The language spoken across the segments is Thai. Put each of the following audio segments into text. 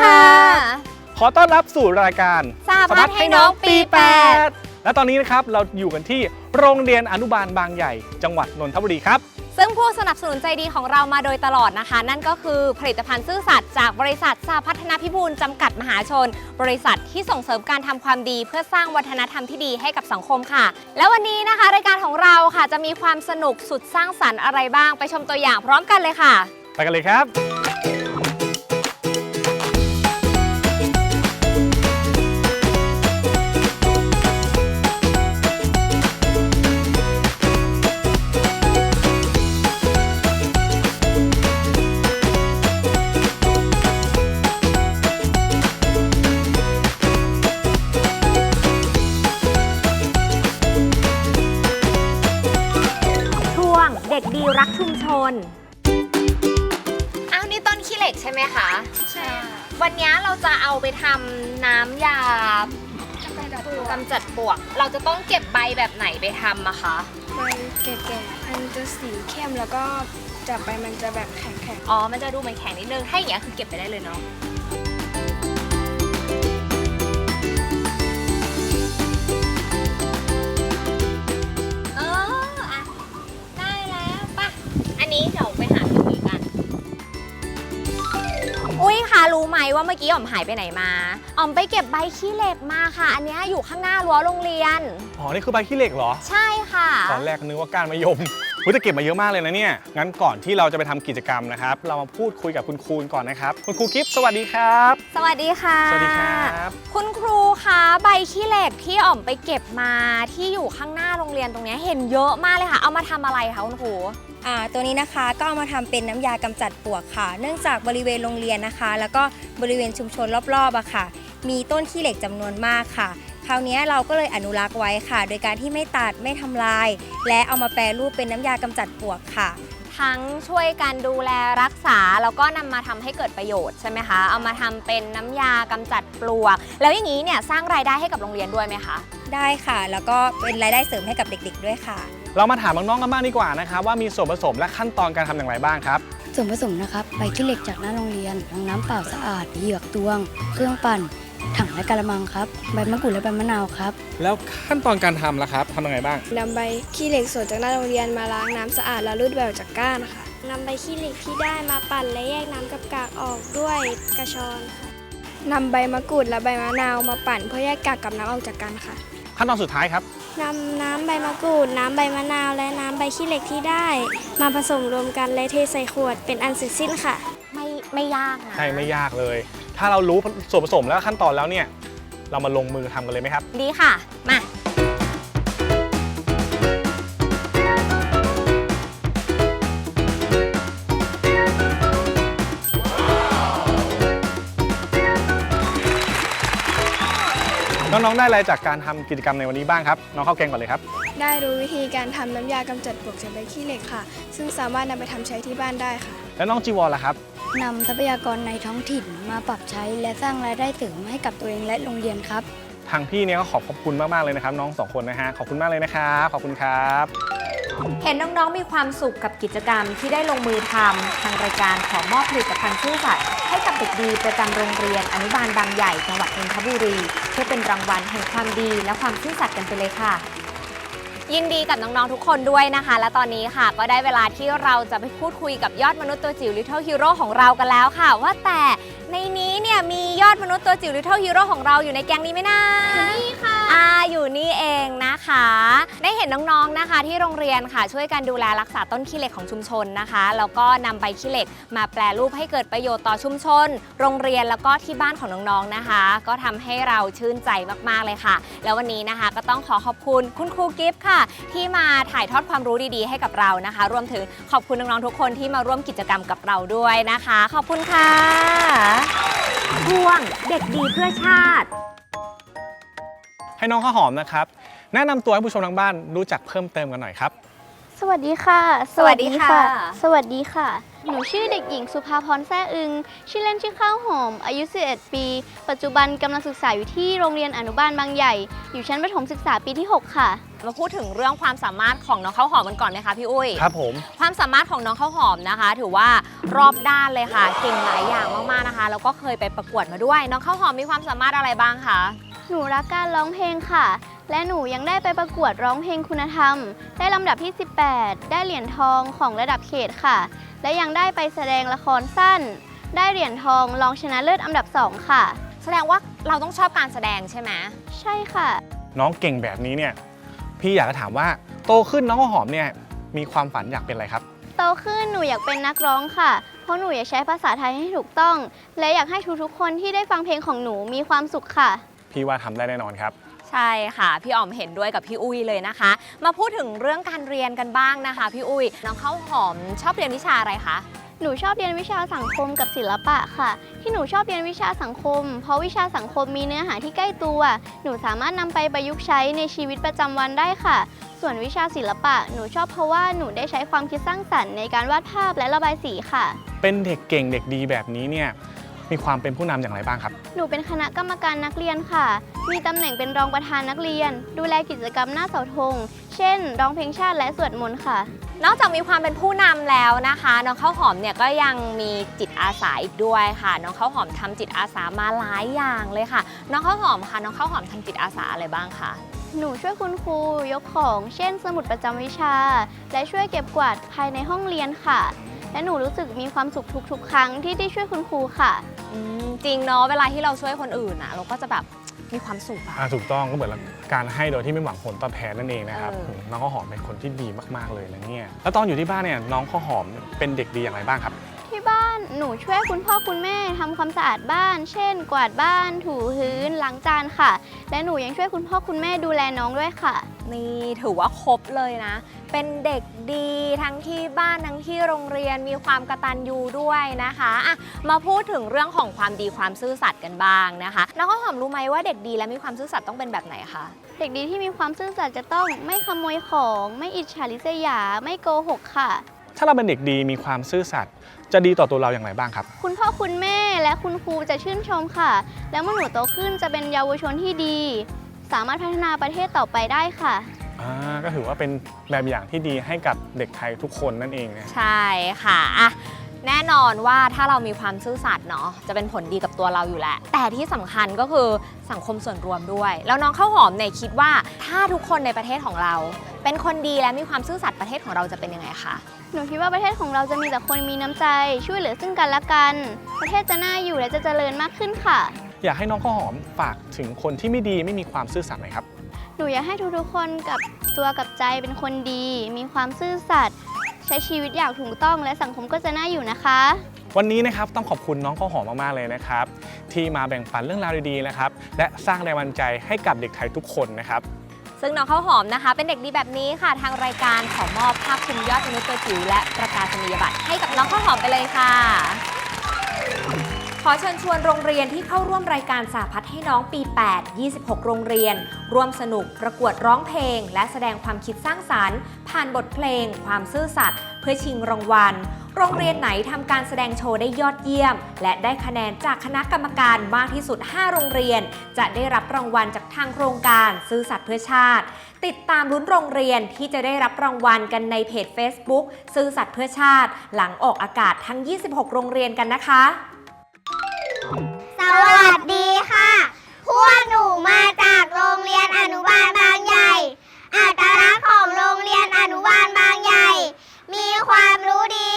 ค่ะ ขอต้อนรับสู่รายการสาพัฒน์ให้น้องปีแปดและตอนนี้นะครับเราอยู่กันที่โรงเรียนอนุบาลบางใหญ่ จังหวัดนนทบุรีครับ ซึ่งผู้สนับสนุนใจดีของเรามาโดยตลอดนะคะ นั่นก็คือผลิตภัณฑ์ซื่อสัตย์จากบริษัทสาพัฒนาพิบูลจำกัดมหาชน บริษัทที่ส่งเสริมการทำความดี เพื่อสร้างวัฒนธรรมที่ดีให้กับสังคมค่ะ แล้ววันนี้นะคะ รายการของเราค่ะจะมีความสนุกสุดสร้างสรรค์อะไรบ้างไปชมตัวอย่างพร้อมกันเลยค่ะ ไปกันเลยครับ ทำอะคะใบแก่ๆมันจะสีเข้มแล้วก็จับไปมันจะแบบแข็งอ๋อมันจะดูเหมือนแข็งนิดนึงถ้าอย่างเงี้ยคือเก็บไปได้เลยเนาะเอออะได้แล้วปะอันนี้เดี๋ยวไปหาพี่อุ๋ยกัน อุ้ยคะรู้ไหมว่าเมื่อกี้อ๋อมหายไปไหนมาอ๋อมไปเก็บใบขี้เหล็กมาค่ะ อันเนี้ยอยู่ข้างหน้ารั้วโรงเรียน อ๋อ นี่คือใบขี้เหล็กเหรอ ใช่ค่ะ ตอนแรกนึกว่าก้านมะยมอุ๊ยแต่เก็บมาเยอะมากเลยนะเนี่ย งั้นก่อนที่เราจะไปทำกิจกรรมนะครับ เรามาพูดคุยกับคุณครูก่อนนะครับ คุณครูกิฟต์สวัสดีครับ สวัสดีค่ะ สวัสดีครับคุณครูคะใบขี้เหล็กที่อ๋อมไปเก็บมาที่อยู่ข้างหน้าโรงเรียนตรงเนี้ยเห็นเยอะมากเลยค่ะ เอามาทำอะไรคะคุณครู อ่าตัวนี้นะคะก็เอามาทำเป็นน้ำยากำจัดปลวกค่ะ เนื่องจากบริเวณโรงเรียนนะคะ แล้วก็บริเวณชุมชนรอบๆอะค่ะ มีต้นขี้เหล็กจำนวนมากค่ะค ราวนี้เราก็เลยอนุรักษ์ไว้ค่ะ โดยการที่ไม่ตัดไม่ทำลาย และเอามาแปรรูปเป็นน้ำยากำจัดปลวกค่ะ ทั้งช่วยกันดูแลรักษา แล้วก็นำมาทำให้เกิดประโยชน์ใช่ไหมคะ เอามาทำเป็นน้ำยากำจัดปลวก แล้วอย่างนี้เนี่ยสร้างรายได้ให้กับโรงเรียนด้วยไหมคะ ได้ค่ะ แล้วก็เป็นรายได้เสริมให้กับเด็ก ๆ ด้วยค่ะ เรามาถามน้องๆกันบ้างดีกว่านะครับว่ามีส่วนผสมและขั้นตอนการทำอย่างไรบ้างครับส่วนผสมนะครับใบขี้เหล็กจากหน้าโรงเรียนรองน้ำเปล่าสะอาดเหยือกตวง เครื่องปั่น ถังและกระมังครับ ใบมะกรูดและใบมะนาวครับ แล้วขั้นตอนการทำล่ะครับทำยังไงบ้างๆนำใบขี้เหล็กสดจากหน้าโรงเรียนมาล้างน้ำสะอาดแล้วรูดใบออกจากก้านค่ะนำใบขี้เหล็กที่ได้มาปั่นและแยกน้ำกับกากออกด้วยกระชอนค่ะนำใบมะกรูดและใบมะนาวมาปั่นเพื่อแยกกากกับน้ำออกจากกันค่ะขั้นตอนสุดท้ายครับนำน้ำใบมะกรูด น้ำใบมะนาว และน้ำใบขี้เหล็กที่ได้ มาผสมรวมกันและเทใส่ขวดเป็นอันเสร็จสิ้นค่ะ ไม่ไม่ยากนะ ใช่ไม่ยากเลย ถ้าเรารู้ส่วนผสมแล้วขั้นตอนแล้วเนี่ย เรามาลงมือทำกันเลยไหมครับ ดีค่ะ มา น้องๆ ได้อะไรจากการทำกิจกรรมในวันนี้บ้างครับ น้องข้าวแกงก่อนเลยครับ ได้รู้วิธีการทำน้ำยากำจัดปลวกจากใบขี้เหล็กค่ะ ซึ่งสามารถนำไปทำใช้ที่บ้านได้ค่ะ แล้วน้องจีวรล่ะครับ นำทรัพยากรในท้องถิ่นมาปรับใช้และสร้างรายได้เสริมให้กับตัวเองและโรงเรียนครับ ทางพี่เนี่ยก็ขอขอบคุณมากๆเลยนะครับ น้องสองคนนะฮะขอบคุณมากเลยนะครับขอบคุณครับ เห็นน้องๆมีความสุขกับกิจกรรมที่ได้ลงมือทำทางรายการขอมอบผลิตภัณฑ์ซื่อสัตย์ให้กับเด็กดีประจำโรงเรียนอนุบาลบางใหญ่จังหวัดนนทบุรีเพื่อเป็นรางวัลแห่งความดีและความซื่อสัตย์กันไปเลยค่ะ ยินดีกับน้องๆทุกคนด้วยนะคะ และตอนนี้ค่ะ ก็ได้เวลาที่เราจะไปพูดคุยกับยอดมนุษย์ตัวจิ๋ว Little Hero ของเรากันแล้วค่ะ ว่าแต่ ในนี้เนี่ยมียอดมนุษย์ตัวจิ๋ว Little Hero ของเราอยู่ในแก๊งนี้ไหมนะอยู่นี่ค่ะอ่าอยู่นี่เองนะคะ ได้เห็นน้องๆนะคะ ที่โรงเรียนค่ะช่วยกันดูแลรักษาต้นขี้เหล็กของชุมชนนะคะแล้วก็นำใบขี้เหล็กมาแปลรูปให้เกิดประโยชน์ต่อชุมชน โรงเรียนแล้วก็ที่บ้านของน้องๆนะคะ ก็ทำให้เราชื่นใจมากๆเลยค่ะ แล้ววันนี้นะคะก็ต้องขอขอบคุณคุณครูกิฟต์ค่ะ ที่มาถ่ายทอดความรู้ดีๆ ให้กับเรานะคะ รวมถึงขอบคุณน้องๆทุกคนที่มาร่วมกิจกรรมกับเราด้วยนะคะ ขอบคุณค่ะช่วงเด็กดีเพื่อชาติ ให้น้องข้าวหอมนะครับ แนะนำตัวให้ผู้ชมทางบ้านรู้จักเพิ่มเติมกันหน่อยครับ สวัสดีค่ะ สวัสดีค่ะ สวัสดีค่ะ หนูชื่อเด็กหญิงสุภาพรแซ่อึง ชื่อเล่นชื่อข้าวหอม อายุ 11 ปี ปัจจุบันกำลังศึกษาอยู่ที่โรงเรียนอนุบาลบางใหญ่ อยู่ชั้นประถมศึกษาปีที่ 6 ค่ะ มาพูดถึงเรื่องความสามารถของน้องข้าวหอมกันก่อนไหมคะพี่อุ้ย ครับผม ความสามารถของน้องข้าวหอมนะคะ ถือว่ารอบด้านเลยค่ะ เก่งหลายอย่างมากๆนะคะ แล้วก็เคยไปประกวดมาด้วย น้องข้าวหอมมีความสามารถอะไรบ้างคะ หนูรักการร้องเพลงค่ะ และหนูยังได้ไปประกวดร้องเพลงคุณธรรม ได้ลำดับที่ 18 ได้เหรียญทองของระดับเขตค่ะ และยังได้ไปแสดงละครสั้น ได้เหรียญทองรองชนะเลิศอันดับ 2 ค่ะ แสดงว่าเราต้องชอบการแสดงใช่ไหมใช่ค่ะ น้องเก่งแบบนี้เนี่ยพี่อยากจะถามว่าโตขึ้นน้องข้าวหอมเนี่ยมีความฝันอยากเป็นอะไรครับ โตขึ้นหนูอยากเป็นนักร้องค่ะ เพราะหนูอยากใช้ภาษาไทยให้ถูกต้อง และอยากให้ทุกๆคนที่ได้ฟังเพลงของหนูมีความสุขค่ะ พี่ว่าทำได้แน่นอนครับ ใช่ค่ะ พี่อ๋อมเห็นด้วยกับพี่อุ้ยเลยนะคะ มาพูดถึงเรื่องการเรียนกันบ้างนะคะ พี่อุ้ยน้องข้าวหอมชอบเรียนวิชาอะไรคะหนูชอบเรียนวิชาสังคมกับศิลปะค่ะ ที่หนูชอบเรียนวิชาสังคม เพราะวิชาสังคมมีเนื้อหาที่ใกล้ตัว หนูสามารถนำไปประยุกต์ใช้ในชีวิตประจำวันได้ค่ะ ส่วนวิชาศิลปะ หนูชอบเพราะว่าหนูได้ใช้ความคิดสร้างสรรค์ในการวาดภาพและระบายสีค่ะ เป็นเด็กเก่งเด็กดีแบบนี้เนี่ยมีความเป็นผู้นำอย่างไรบ้างครับ หนูเป็นคณะกรรมการนักเรียนค่ะ มีตำแหน่งเป็นรองประธานนักเรียน ดูแลกิจกรรมหน้าเสาธง เช่น ร้องเพลงชาติและสวดมนต์ค่ะ นอกจากมีความเป็นผู้นำแล้วนะคะ น้องข้าวหอมเนี่ยก็ยังมีจิตอาสาอีกด้วยค่ะ น้องข้าวหอมทำจิตอาสามาหลายอย่างเลยค่ะ น้องข้าวหอมค่ะน้องข้าวหอมทำจิตอาสาอะไรบ้างคะหนูช่วยคุณครูยกของ เช่น สมุดประจำวิชา และช่วยเก็บกวาดภายในห้องเรียนค่ะ และหนูรู้สึกมีความสุขทุกๆ ครั้งที่ได้ช่วยคุณครูค่ะ อืมจริงเนาะเวลาที่เราช่วยคนอื่นอะเราก็จะแบบ มีความสุขอะ อ่าถูกต้องก็เหมือนการให้โดยที่ไม่หวังผลตอบแทนนั่นเองนะครับเออ น้องข้าวหอมเป็นคนที่ดีมากๆเลยนะเนี่ยแล้วตอนอยู่ที่บ้านเนี่ยน้องข้าวหอมเป็นเด็กดีอย่างไรบ้างครับ ที่บ้านหนูช่วยคุณพ่อคุณแม่ทำความสะอาดบ้าน เช่น กวาดบ้าน ถูพื้นล้างจานค่ะ และหนูยังช่วยคุณพ่อคุณแม่ดูแลน้องด้วยค่ะ นี่ถือว่าครบเลยนะ เป็นเด็กดีทั้งที่บ้านทั้งที่โรงเรียนมีความกระตันยูด้วยนะคะอะมาพูดถึงเรื่องของความดีความซื่อสัตย์กันบ้างนะคะน้องข้าวหอมรู้ไหมว่าเด็กดีและมีความซื่อสัตย์ต้องเป็นแบบไหนคะ เด็กดีที่มีความซื่อสัตย์จะต้องไม่ขโมยของ ไม่อิจฉาริษยา ไม่โกหกค่ะ ถ้าเราเป็นเด็กดีมีความซื่อสัตย์ จะดีต่อตัวเราอย่างไรบ้างครับ คุณพ่อคุณแม่และคุณครูจะชื่นชมค่ะ แล้วเมื่อหนูโตขึ้นจะเป็นเยาวชนที่ดี สามารถพัฒนาประเทศต่อไปได้ค่ะ อ่าก็ถือว่าเป็นแบบอย่างที่ดีให้กับเด็กไทยทุกคนนั่นเองนะ ใช่ค่ะอะ แน่นอนว่าถ้าเรามีความซื่อสัตย์เนาะจะเป็นผลดีกับตัวเราอยู่แหละ แต่ที่สำคัญก็คือสังคมส่วนรวมด้วย แล้วน้องข้าวหอมเนี่ยคิดว่าถ้าทุกคนในประเทศของเรา เป็นคนดีและมีความซื่อสัตย์ประเทศของเราจะเป็นยังไงคะหนูคิดว่าประเทศของเราจะมีแต่คนมีน้ำใจ ช่วยเหลือซึ่งกันและกัน ประเทศจะน่าอยู่และจะเจริญมากขึ้นค่ะ อยากให้น้องข้าวหอมฝากถึงคนที่ไม่ดีไม่มีความซื่อสัตย์หน่อยครับหนูอยากให้ทุกๆคนกับตัวกับใจเป็นคนดี มีความซื่อสัตย์ ใช้ชีวิตอย่างถูกต้อง และสังคมก็จะน่าอยู่นะคะ วันนี้นะครับต้องขอบคุณน้องข้าวหอมมากๆเลยนะครับ ที่มาแบ่งปันเรื่องราวดีๆนะครับและสร้างแรงบันดาลใจให้กับเด็กไทยทุกคนนะครับซึ่งน้องข้าวหอมนะคะ เป็นเด็กดีแบบนี้ค่ะ ทางรายการขอมอบภาพคุมยอดมนุษย์ตัวจิ๋วและประกาศนียบัตรให้กับน้องข้าวหอมไปเลยค่ะ ขอเชิญชวนโรงเรียนที่เข้าร่วมรายการสาพัฒให้น้องปี 8 26 โรงเรียน ร่วมสนุกประกวดร้องเพลง และแสดงความคิดสร้างสารรค์ ผ่านบทเพลง ความซื่อสัตย์เพื่อชิงรางวัล โรงเรียนไหนทำการแสดงโชว์ได้ยอดเยี่ยม และได้คะแนนจากคณะกรรมการมากที่สุด 5 โรงเรียน จะได้รับรางวัลจากทางโครงการซื่อสัตย์เพื่อชาติ ติดตามลุ้นโรงเรียนที่จะได้รับรางวัลกันในเพจ Facebook ซื่อสัตย์เพื่อชาติ หลังออกอากาศทั้ง 26 โรงเรียนกันนะคะ สวัสดีค่ะ พวกหนูมาจากโรงเรียนอนุบาลบางใหญ่ อัตลักษณ์ของโรงเรียนอนุบาลบางใหญ่ มีความรู้ดี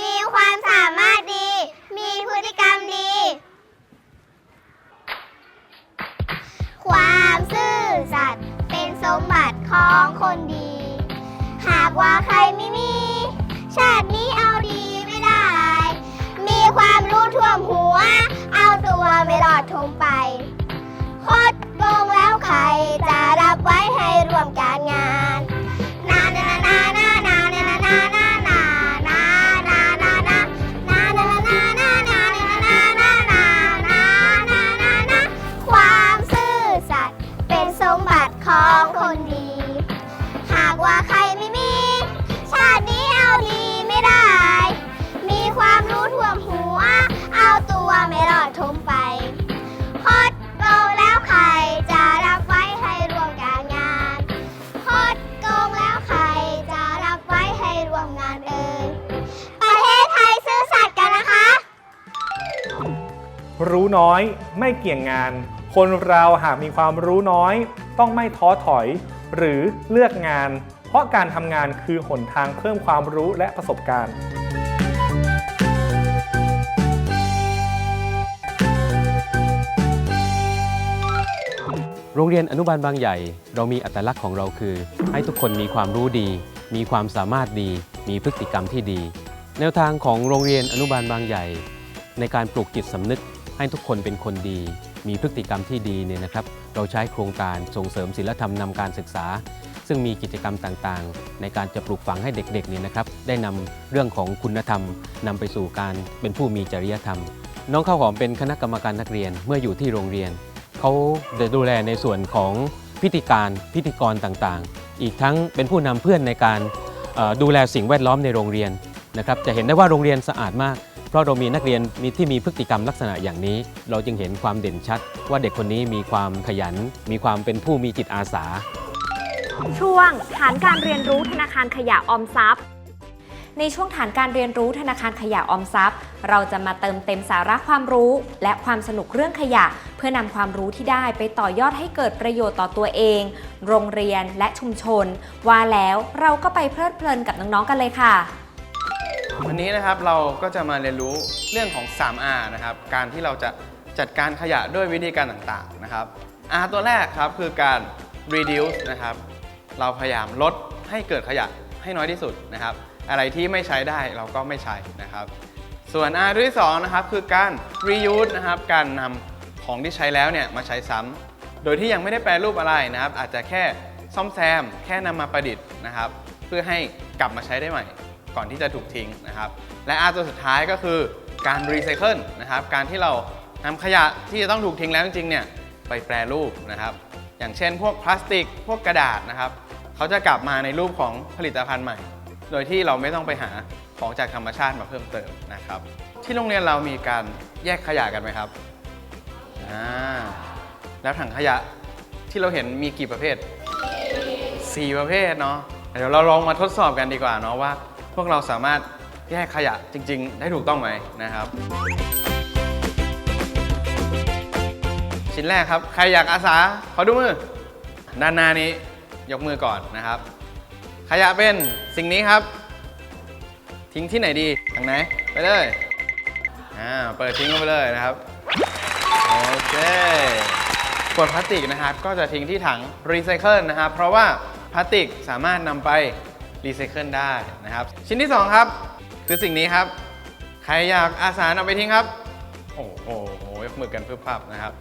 มีความสามารถดี มีพฤติกรรมดี ความซื่อสัตย์เป็นสมบัติของคนดี หากว่าใครไม่มี ชาตินี้เอาดีไม่ได้ มีความรู้ท่วมหัว น้อย ไม่เกี่ยงงาน คนเราหากมีความรู้น้อย ต้องไม่ท้อถอย หรือเลือกงาน เพราะการทำงานคือหนทางเพิ่มความรู้และประสบการณ์โรงเรียนอนุบาลบางใหญ่ เรามีอัตลักษณ์ของเราคือ ให้ทุกคนมีความรู้ดี มีความสามารถดี มีพฤติกรรมที่ดี แนวทางของโรงเรียนอนุบาลบางใหญ่ ในการปลูกจิตสำนึก ให้ทุกคนเป็นคนดี มีพฤติกรรมที่ดีเนี่ยนะครับ เราใช้โครงการส่งเสริมศิลธรรมนำการศึกษา ซึ่งมีกิจกรรมต่างๆ ในการจะปลูกฝังให้เด็กๆเนี่ยนะครับ ได้นำเรื่องของคุณธรรมนำไปสู่การเป็นผู้มีจริยธรรม น้องข้าวหอมเป็นคณะกรรมการนักเรียนเมื่ออยู่ที่โรงเรียนเขาดูแลในส่วนของพิธีการพิธีกรต่างๆ อีกทั้งเป็นผู้นำเพื่อนในการดูแลสิ่งแวดล้อมในโรงเรียนนะครับ จะเห็นได้ว่าโรงเรียนสะอาดมาก เพราะเรามีนักเรียนมีที่มีพฤติกรรมลักษณะอย่างนี้ เราจึงเห็นความเด่นชัด ว่าเด็กคนนี้มีความขยัน มีความเป็นผู้มีจิตอาสา ช่วงฐานการเรียนรู้ธนาคารขยะออมทรัพย์ ในช่วงฐานการเรียนรู้ธนาคารขยะออมทรัพย์ เราจะมาเติมเต็มสาระความรู้ และความสนุกเรื่องขยะ เพื่อนำความรู้ที่ได้ไปต่อยอดให้เกิดประโยชน์ต่อตัวเอง โรงเรียนและชุมชน ว่าแล้วเราก็ไปเพลิดเพลินกับน้องๆกันเลยค่ะ วันนี้นะครับเราก็จะมาเรียนรู้เรื่องของ 3R นะครับ การที่เราจะจัดการขยะด้วยวิธีการต่างๆนะครับ R ตัวแรกครับคือการ reduce นะครับ เราพยายามลดให้เกิดขยะให้น้อยที่สุดนะครับ อะไรที่ไม่ใช้ได้เราก็ไม่ใช้นะครับ ส่วน R ตัวที่สองนะครับคือการ reuse นะครับ การนำของที่ใช้แล้วเนี่ยมาใช้ซ้ำโดยที่ยังไม่ได้แปรรูปอะไรนะครับ อาจจะแค่ซ่อมแซม แค่นำมาประดิษฐ์นะครับ เพื่อให้กลับมาใช้ได้ใหม่ ก่อนที่จะถูกทิ้งนะครับ และ R ตัวสุดท้ายก็คือการรีไซเคิลนะครับ การที่เรานำขยะที่จะต้องถูกทิ้งแล้วจริงๆเนี่ยไปแปรรูปนะครับ อย่างเช่น พวกพลาสติก พวกกระดาษนะครับเขาจะกลับมาในรูปของผลิตภัณฑ์ใหม่ โดยที่เราไม่ต้องไปหาของจากธรรมชาติมาเพิ่มเติมนะครับ ที่โรงเรียนเรามีการแยกขยะกันไหมครับอ่าแล้วถังขยะที่เราเห็นมีกี่ประเภท 4 ประเภทเนาะเดี๋ยวเราลองมาทดสอบกันดีกว่าเนาะว่า พวกเราสามารถแยกขยะจริง ๆ ได้ถูกต้องไหมนะครับ ชิ้นแรกครับ ใครอยากอาสาขอดูมือ ด้านหน้านี้ยกมือก่อนนะครับ ขยะเป็นสิ่งนี้ครับ ทิ้งที่ไหนดีทางไหน ไปเลยอ่าเปิดทิ้งลงไปเลยนะครับโอเคขวดพลาสติกนะครับ ก็จะทิ้งที่ถังรีไซเคิลนะครับ เพราะว่าพลาสติกสามารถนำไป รีไซเคิลได้นะครับ ชิ้นที่ 2 ครับ คือสิ่งนี้ครับ ใครอยากอาสานำไปทิ้งครับ โอ้โหยกมือกันเพื่อพับนะครับ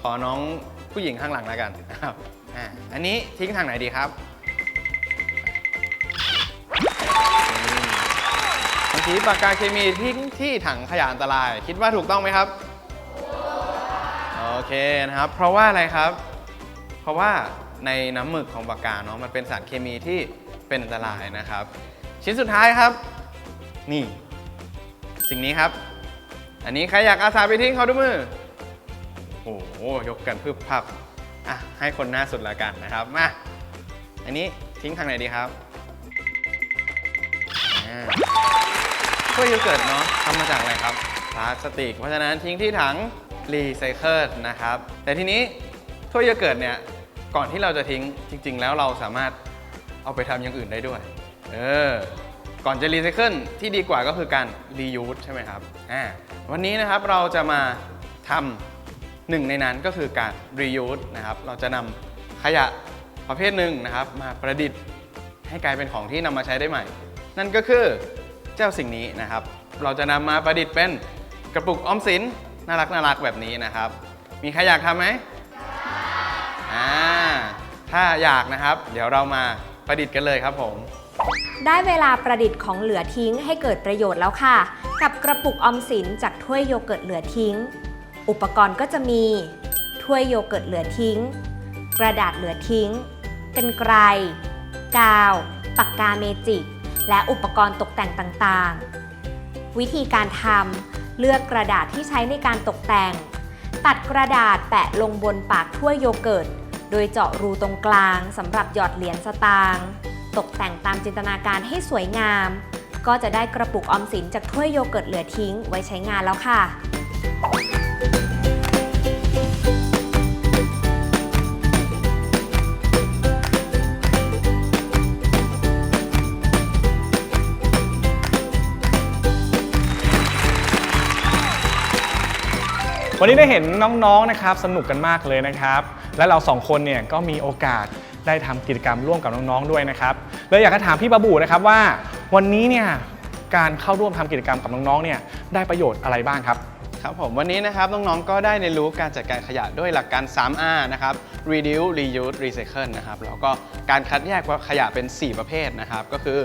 ขอน้องผู้หญิงข้างหลังแล้วกันนะครับอ่าอันนี้ทิ้งทางไหนดีครับบางทีปากกาเคมีทิ้งที่ถังขยะอันตราย คิดว่าถูกต้องไหมครับโอเคนะครับ เพราะว่าอะไรครับ เพราะว่าในน้ำหมึกของปากกาเนาะมันเป็นสารเคมีที่ เป็นอันตรายนะครับ ชิ้นสุดท้ายครับ นี่ สิ่งนี้ครับ อันนี้ใครอยากอาสาไปทิ้งเขาด้วยมือโอ้โหยกกันพึบพับอะให้คนหน้าสุดละกันนะครับมาอันนี้ทิ้งทางไหนดีครับถ้วยโยเกิร์ตเนาะทำมาจากอะไรครับพลาสติก เพราะฉะนั้นทิ้งที่ถังรีไซเคิลนะครับ แต่ทีนี้ถ้วยโยเกิร์ตเนี่ย ก่อนที่เราจะทิ้งจริง ๆ แล้วเราสามารถ เอาไปทำอย่างอื่นได้ด้วย เออ ก่อนจะรีไซเคิลที่ดีกว่าก็คือการรียูสใช่ไหมครับ อ่า วันนี้นะครับเราจะมาทำหนึ่งในนั้นก็คือการ reuse นะครับ เราจะนำขยะประเภทหนึ่งนะครับ มาประดิษฐ์ให้กลายเป็นของที่นำมาใช้ได้ใหม่ นั่นก็คือเจ้าสิ่งนี้นะครับ เราจะนำมาประดิษฐ์เป็นกระปุกออมสินน่ารักน่ารักแบบนี้นะครับ มีใครอยากทำไหมอ่า ถ้าอยากนะครับ เดี๋ยวเรามา ประดิษฐ์กันเลยครับผม ได้เวลาประดิษฐ์ของเหลือทิ้งให้เกิดประโยชน์แล้วค่ะ กับกระปุกออมสินจากถ้วยโยเกิร์ตเหลือทิ้ง อุปกรณ์ก็จะมี ถ้วยโยเกิร์ตเหลือทิ้ง กระดาษเหลือทิ้ง กันไกรกาว ปากกาเมจิก และอุปกรณ์ตกแต่งต่างๆ วิธีการทำเลือกกระดาษที่ใช้ในการตกแต่ง ตัดกระดาษแปะลงบนปากถ้วยโยเกิร์ต โดยเจาะรูตรงกลางสำหรับหยอดเหรียญสตางค์ตกแต่งตามจินตนาการให้สวยงาม ก็จะได้กระปุกออมสินจากถ้วยโยเกิร์ตเหลือทิ้งไว้ใช้งานแล้วค่ะ วันนี้ได้เห็นน้องๆนะครับสนุกกันมากเลยนะครับ และเราสองคนเนี่ยก็มีโอกาสได้ทำกิจกรรมร่วมกับน้องๆด้วยนะครับเลยอยากจะถามพี่บาบูนะครับว่า วันนี้เนี่ยการเข้าร่วมทำกิจกรรมกับน้องๆเนี่ยได้ประโยชน์อะไรบ้างครับ ครับผมวันนี้นะครับน้องๆก็ได้เรียนรู้การจัดการขยะด้วยหลักการ 3R นะครับ reduce reuse recycle นะครับแล้วก็การคัดแยกขยะเป็น 4 ประเภทนะครับ ก็คือ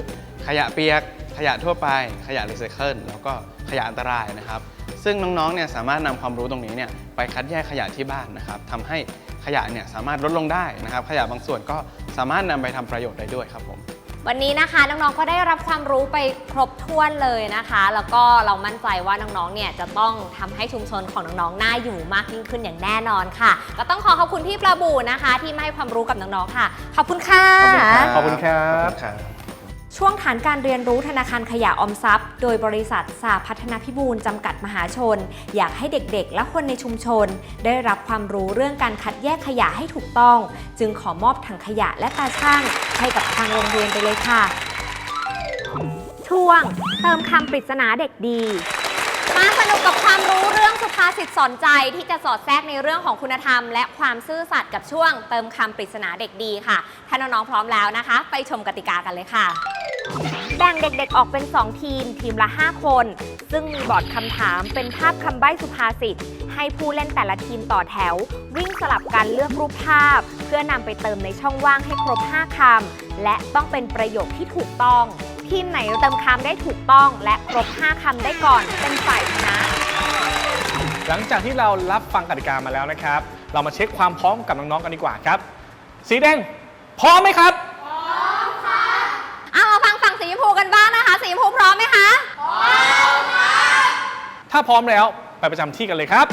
ขยะเปียกขยะทั่วไป ขยะรีไซเคิลแล้วก็ขยะอันตรายนะครับ ซึ่งน้องๆเนี่ยสามารถนำความรู้ตรงนี้เนี่ยไปคัดแยกขยะที่บ้านนะครับทำให้ขยะเนี่ยสามารถลดลงได้นะครับ ขยะบางส่วนก็สามารถนำไปทำประโยชน์ได้ด้วยครับผมวันนี้นะคะน้องๆก็ได้รับความรู้ไปครบถ้วนเลยนะคะ แล้วก็เรามั่นใจว่าน้องๆเนี่ยจะต้องทำให้ชุมชนของน้องๆน่าอยู่มากยิ่งขึ้นอย่างแน่นอนค่ะ ก็ต้องขอขอบคุณพี่ประบูนะคะ ที่มาให้ความรู้กับน้องๆค่ะ ขอบคุณค่ะขอบคุณครับ ช่วงฐานการเรียนรู้ธนาคารขยะออมทรัพย์ โดยบริษัทสาพัฒนาพิบูลจำกัดมหาชน อยากให้เด็กๆ และคนในชุมชน ได้รับความรู้เรื่องการคัดแยกขยะให้ถูกต้อง จึงขอมอบถังขยะและตาช่างให้กับทางโรงเรียนไปเลยค่ะ ช่วง เติมคำปริศนาเด็กดี มาสนุกกับความรู้เรื่องสุภาษิตสอนใจที่จะสอดแทรกในเรื่องของคุณธรรม และความซื่อสัตย์กับช่วง เติมคำปริศนาเด็กดีค่ะถ้าน้องๆพร้อมแล้วนะคะ ไปชมกติกากันเลยค่ะ แบ่งเด็กๆออกเป็น 2 ทีม ทีมละ 5 คน ซึ่งมีบอร์ดคำถามเป็นภาพคำใบ้สุภาษิตให้ผู้เล่นแต่ละทีมต่อแถว วิ่งสลับกันเลือกรูปภาพ เพื่อนำไปเติมในช่องว่างให้ครบ 5คำและต้องเป็นประโยคที่ถูกต้อง ทีมไหนเติมคำได้ถูกต้อง และครบ 5คำได้ก่อนเป็นฝ่ายชนะ หลังจากที่เรารับฟังกติกามาแล้วนะครับ เรามาเช็คความพร้อมกับน้องๆกันดีกว่าครับ สีแดงพร้อมไหมครับ ร้อมไหมคะ ถ้าพร้อมแล้วไปประจำที่กันเลยครับ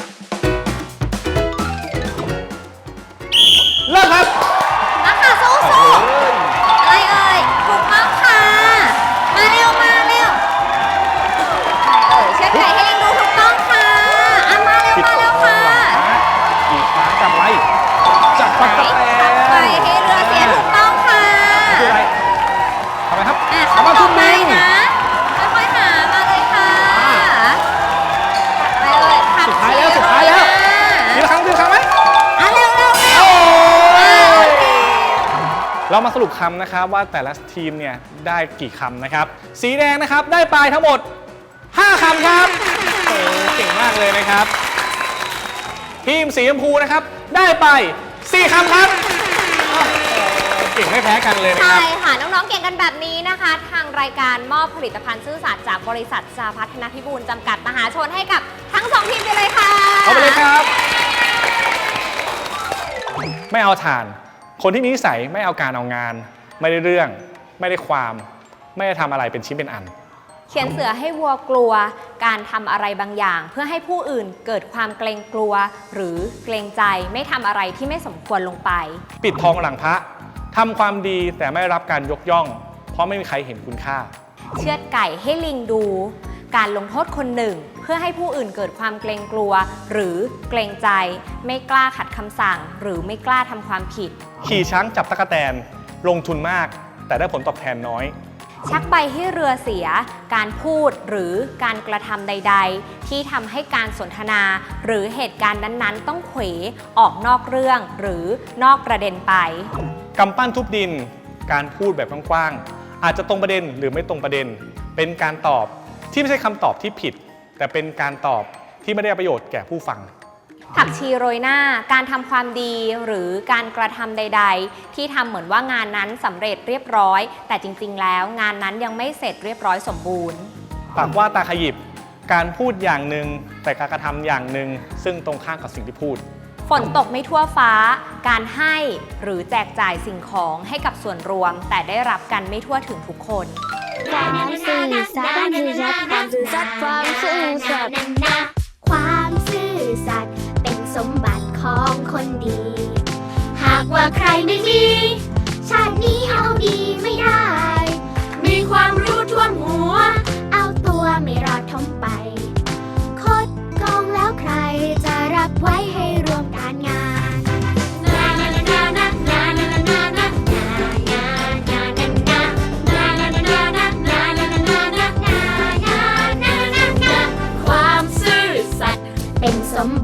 เรามาสรุปคำนะครับว่าแต่ละทีมเนี่ยได้กี่คำนะครับ สีแดงนะครับได้ไปทั้งหมด 5คำครับโอ้เก่งมากเลยนะครับ ทีมสีชมพูนะครับ ได้ไป 4คำครับโอ้โหเก่งไม่แพ้กันเลยนะคใช่รับค่ะ น้องๆ เก่งกันแบบนี้นะคะ ทางรายการมอบผลิตภัณฑ์ซื่อสัตย์จากบริษัทสาพัฒนพิบูลจำกัดมหาชนให้กับทั้งสองทีมไปเลยค่ะ เอาไปเลยครับ ไม่เอาฐาน คนที่มีนิสัยไม่เอาการเอางาน ไม่ได้เรื่อง ไม่ได้ความ ไม่ได้ทำอะไรเป็นชิ้นเป็นอัน เขียนเสือให้วัวกลัว การทำอะไรบางอย่าง เพื่อให้ผู้อื่นเกิดความเกรงกลัว หรือเกรงใจไม่ทำอะไรที่ไม่สมควรลงไป ปิดทองหลังพระทำความดีแต่ไม่รับการยกย่อง เพราะไม่มีใครเห็นคุณค่า เชือดไก่ให้ลิงดู การลงโทษคนหนึ่งเพื่อให้ผู้อื่นเกิดความเกรงกลัว หรือเกรงใจ ไม่กล้าขัดคำสั่ง หรือไม่กล้าทำความผิด ขี่ช้างจับตะกแตน ลงทุนมาก แต่ได้ผลตอบแทนน้อย ชักใบให้เรือเสีย การพูดหรือการกระทำใด ๆ ที่ทำให้การสนทนา หรือเหตุการณ์นั้นๆ ต้องเขวออกนอกเรื่อง หรือนอกประเด็นไปกำปั้นทุบดิน การพูดแบบกว้างๆอาจจะตรงประเด็นหรือไม่ตรงประเด็น เป็นการตอบที่ไม่ใช่คำตอบที่ผิด แต่เป็นการตอบที่ไม่ได้ประโยชน์แก่ผู้ฟัง ผักชีโรยหน้า การทำความดีหรือการกระทำใด ๆ ที่ทำเหมือนว่างานนั้นสำเร็จเรียบร้อย แต่จริง ๆ แล้วงานนั้นยังไม่เสร็จเรียบร้อยสมบูรณ์ ปากว่าตาขยิบ การพูดอย่างหนึ่งแต่การกระทำอย่างหนึ่งซึ่งตรงข้ามกับสิ่งที่พูด ฝนตกไม่ทั่วฟ้า การให้หรือแจกจ่ายสิ่งของให้กับส่วนรวม แต่ได้รับกันไม่ทั่วถึงทุกคน ความซื่อสัตย์ความซื่อสัตย์ความซื่อสัตย์ความซื่อสัตย์เป็นสมบัติของคนดี หากว่าใครไม่มี ชาตินี้เอาดีไม่ได้ มีความรู้ท่วมหัว เอาตัวไม่รอดทมไป คดกองแล้วใครจะรับไว้ให้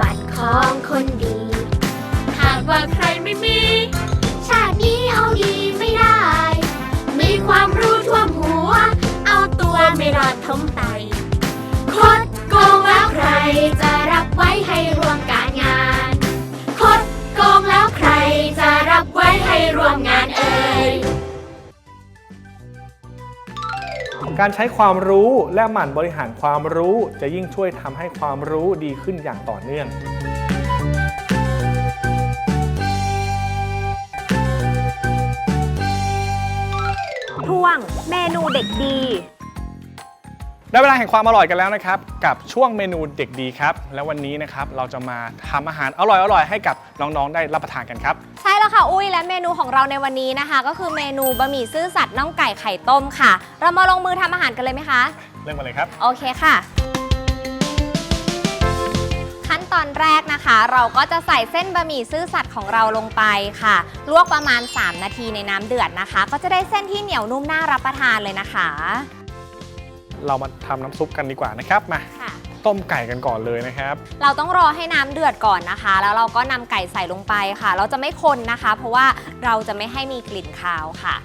บัติของคนดี หากว่าใครไม่มี ชาตินี้เอาดีไม่ได้ มีความรู้ท่วมหัว เอาตัวไม่รอดทมไตคดโกงแล้วใครจะรับไว้ให้รวมการงาน คดโกงแล้วใครจะรับไว้ให้รวมงานเอ่ย การใช้ความรู้และหมั่นบริหารความรู้จะยิ่งช่วยทำให้ความรู้ดีขึ้นอย่างต่อเนื่องท่วงเมนูเด็กดีได้เวลาแห่งความอร่อยกันแล้วนะครับ กับช่วงเมนูเด็กดีครับ และวันนี้นะครับเราจะมาทำอาหารอร่อยๆ ให้กับน้องๆ ได้รับประทานกันครับ ใช่แล้ว ค่ะอุ้ยและเมนูของเราในวันนี้นะคะ ก็คือเมนูบะหมี่ซื่อสัตย์น่องไก่ไข่ต้มค่ะ เรามาลงมือทำอาหารกันเลยไหมคะ เริ่มกันเลยครับ โอเคค่ะ ขั้นตอนแรกนะคะ เราก็จะใส่เส้นบะหมี่ซื่อสัตย์ของเราลงไปค่ะ ลวกประมาณ 3 นาทีในน้ำเดือดนะคะ ก็จะได้เส้นที่เหนียวนุ่มน่ารับประทานเลยนะคะ เรามาทำน้ำซุปกันดีกว่านะครับมา ค่ะ ต้มไก่กันก่อนเลยนะครับ เราต้องรอให้น้ำเดือดก่อนนะคะ แล้วเราก็นำไก่ใส่ลงไปค่ะ เราจะไม่คนนะคะ เพราะว่าเราจะไม่ให้มีกลิ่นคาวค่ะ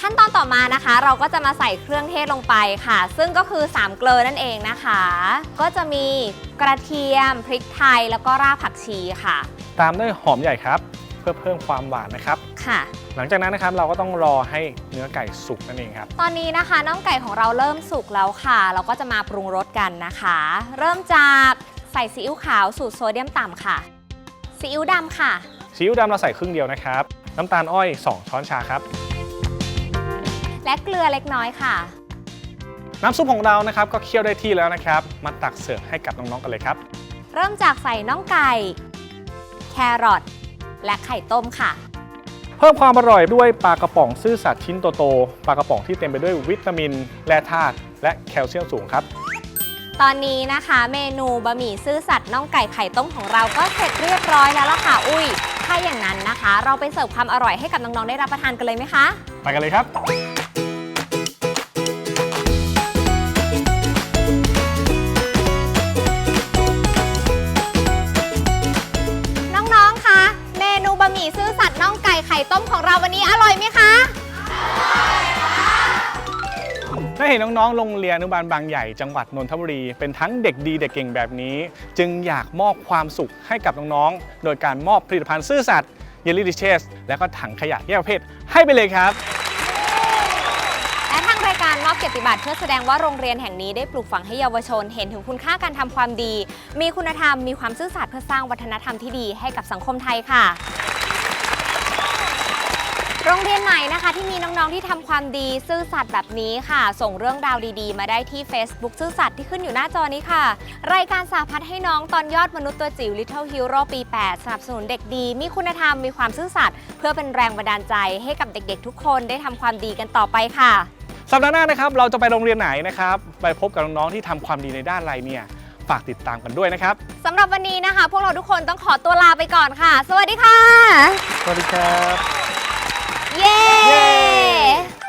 ขั้นตอนต่อมานะคะ เราก็จะมาใส่เครื่องเทศลงไปค่ะ ซึ่งก็คือ3เกลือนั่นเองนะคะ ก็จะมีกระเทียมพริกไทยแล้วก็รากผักชีค่ะ ตามด้วยหอมใหญ่ครับ เพื่อเพิ่มความหวานนะครับ ค่ะ หลังจากนั้นนะครับเราก็ต้องรอให้เนื้อไก่สุกนั่นเองครับ ตอนนี้นะคะน้องไก่ของเราเริ่มสุกแล้วค่ะ เราก็จะมาปรุงรสกันนะคะ เริ่มจากใส่ซีอิ๊วขาวสูตรโซเดียมต่ำค่ะซีอิ๊วดำค่ะซีอิ๊วดำเราใส่ครึ่งเดียวนะครับ น้ำตาลอ้อย 2 ช้อนชาครับ และเกลือเล็กน้อยค่ะ น้ำซุปของเรานะครับก็เคี่ยวได้ที่แล้วนะครับ มาตักเสิร์ฟให้กับน้องๆกันเลยครับ เริ่มจากใส่น่องไก่ แครอท และไข่ต้มค่ะเพิ่มความอร่อยด้วยปลากระป๋องซื่อสัตย์ชิ้นโตๆปลากระป๋องที่เต็มไปด้วยวิตามิน แร่ธาตุและแคลเซียมสูงครับ ตอนนี้นะคะเมนูบะหมี่ซื่อสัตย์น่องไก่ไข่ต้มของเราก็เสร็จเรียบร้อยแล้วล่ะค่ะอุ้ย ถ้าอย่างนั้นนะคะ เราไปเสิร์ฟความอร่อยให้กับน้องๆได้รับประทานกันเลยไหมคะ ไปกันเลยครับ เห็นน้องๆ โรงเรียนอนุบาลบางใหญ่จังหวัดนนทบุรี เป็นทั้งเด็กดีเด็กเก่งแบบนี้ จึงอยากมอบความสุขให้กับน้องๆ โดยการมอบผลิตภัณฑ์ซื่อสัตย์เยลลี่ดิเชสและก็ถังขยะแยกประเภทให้ไปเลยครับ และทางรายการมอบเกียรติบัตรเพื่อแสดงว่าโรงเรียนแห่งนี้ได้ปลูกฝังให้เยาวชน เห็นถึงคุณค่าการทำความดี มีคุณธรรมมีความซื่อสัตย์เพื่อสร้างวัฒนธรรมที่ดีให้กับสังคมไทยค่ะ โรงเรียนไหนนะคะที่มีน้องๆที่ทำความดีซื่อสัตย์แบบนี้ค่ะ ส่งเรื่องราวดีๆ มาได้ที่ Facebook ซื่อสัตย์ที่ขึ้นอยู่หน้าจอนี้ค่ะ รายการสาพัฒน์ให้น้องตอนยอดมนุษย์ตัวจิ๋ว Little Hero ปี 8 สนับสนุนเด็กดี มีคุณธรรมมีความซื่อสัตย์เพื่อเป็นแรงบันดาลใจให้กับเด็กๆ ทุกคนได้ทำความดีกันต่อไปค่ะ สัปดาห์หน้านะครับเราจะไปโรงเรียนไหนนะครับไปพบกับน้องๆที่ทำความดีในด้านอะไรเนี่ยฝากติดตามกันด้วยนะครับสำหรับวันนี้นะคะ พวกเราทุกคนต้องขอตัวลาไปก่อนค่ะ สวัสดีค่ะ สวัสดีครับ 예! 예!